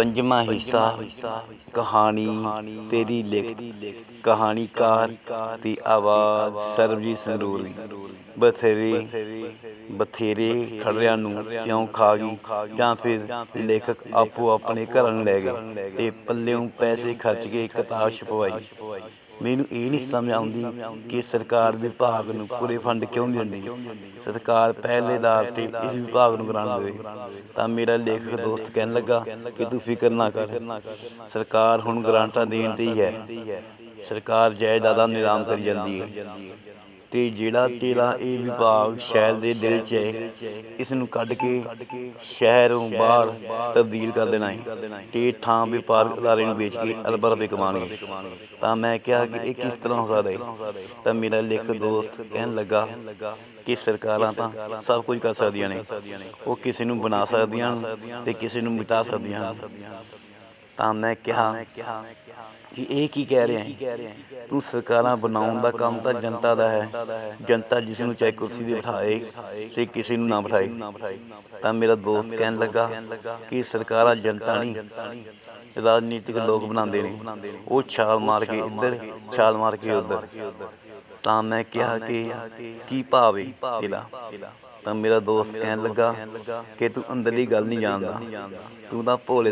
ਪੰਜਵਾਂ ਹਿੱਸਾ, ਕਹਾਣੀ ਤੇਰੀ ਲਿਖਤ ਕਹਾਣੀਕਾਰ ਤੇ ਆਵਾਜ਼, ਸਰਬਜੀਤ ਸੰਗਰੂਰ ਬਥੇਰੇ ਬਥੇਰੇ ਖੜਿਆਂ ਨੂੰ ਕਿਉਂ ਖਾ ਗਈ ਜਾਂ ਫਿਰ ਲੇਖਕ ਆਪੋ ਆਪਣੇ ਘਰਾਂ ਨੂੰ ਲੈ ਗਏ ਤੇ ਪੱਲਿਓਂ ਪੈਸੇ ਖਰਚ ਕੇ ਕਿਤਾਬ ਛਪਵਾਈ। ਮੈਨੂੰ ਇਹ ਨਹੀਂ ਸਮਝ ਆਉਂਦੀ ਕਿ ਸਰਕਾਰ ਵਿਭਾਗ ਨੂੰ ਪੂਰੇ ਫੰਡ ਕਿਉਂ ਨਹੀਂ ਦਿੰਦੀ? ਸਰਕਾਰ ਪਹਿਲੇ ਦਾਰ ਤੇ ਇਸ ਵਿਭਾਗ ਨੂੰ ਗ੍ਰਾਂਟ ਦੇਵੇ। ਤਾਂ ਮੇਰਾ ਲੇਖਕ ਦੋਸਤ ਕਹਿਣ ਲੱਗਾ ਕਿ ਤੂੰ ਫਿਕਰ ਨਾ ਕਰ। ਸਰਕਾਰ ਹੁਣ ਗ੍ਰਾਂਟਾਂ ਦੇਣ ਤੇ ਹੀ ਹੈ। ਸਰਕਾਰ ਜਾਇਦਾਦਾਂ ਨਿਜ਼ਾਮ ਕਰੀ ਜਾਂਦੀ ਹੈ। ਤੇ ਜਿਹੜਾ ਤੇਰਾ ਇਹ ਵਿਭਾਗ ਸ਼ਹਿਰ ਦੇ ਦਿਲ 'ਚ ਹੈ ਇਸ ਨੂੰ ਕੱਢ ਕੇ ਸ਼ਹਿਰੋਂ ਬਾਹਰ ਤਬਦੀਲ ਕਰ ਦੇਣਾ ਹੈ ਤੇ ਥਾਂ ਵਪਾਰਕ ਅਦਾਰੇ ਨੂੰ ਵੇਚ ਕੇ ਅਰਬਾਂ ਰੁਪਏ ਕਮਾਉਣਗੇ। ਤਾਂ ਮੈਂ ਕਿਹਾ ਕਿ ਇਹ ਕਿਸ ਤਰ੍ਹਾਂ ਹੋ ਸਕਦਾ ਹੈ? ਤਾਂ ਮੇਰਾ ਲੇਖਕ ਦੋਸਤ ਕਹਿਣ ਲੱਗਾ ਕਿ ਸਰਕਾਰਾਂ ਤਾਂ ਸਭ ਕੁਝ ਕਰ ਸਕਦੀਆਂ ਨੇ। ਉਹ ਕਿਸੇ ਨੂੰ ਬਣਾ ਸਕਦੀਆਂ ਤੇ ਕਿਸੇ ਨੂੰ ਮਿਟਾ ਸਕਦੀਆਂ ਤਾਂ ਮੈਂ ਕਿਹਾ ਕਿ ਇਹ ਕੀ ਕਹਿ ਰਿਹਾ ਹੈ ਤੂੰ ਸਰਕਾਰਾਂ ਬਣਾਉਣ ਦਾ ਕੰਮ ਤਾਂ ਜਨਤਾ ਦਾ ਹੈ। ਜਨਤਾ ਜਿਸ ਨੂੰ ਚਾਹੇ ਕੁਰਸੀ ਤੇ ਬਿਠਾਏ ਤੇ ਕਿਸੇ ਨੂੰ ਨਾ ਬਿਠਾਏ। ਤਾਂ ਮੇਰਾ ਦੋਸਤ ਕਹਿਣ ਲੱਗਾ ਕਿ ਸਰਕਾਰਾਂ ਜਨਤਾ ਨਹੀਂ। ਰਾਜਨੀਤਿਕ ਲੋਕ ਬਣਾਉਂਦੇ ਨੇ। ਉਹ ਛਾਲ ਮਾਰ ਕੇ ਇੱਧਰ ਛਾਲ ਮਾਰ ਕੇ ਉੱਧਰ। ਤਾਂ ਮੈਂ ਕਿਹਾ ਕਿ ਕੀ ਭਾਵ ਤੇਰਾ? ਤਾਂ ਮੇਰਾ ਦੋਸਤ ਕਹਿਣ ਲੱਗਾ ਕਿ ਤੂੰ ਅੰਦਰਲੀ ਗੱਲ ਨਹੀਂ ਜਾਣਦਾ। ਤੂੰ ਤਾਂ ਭੋਲੇ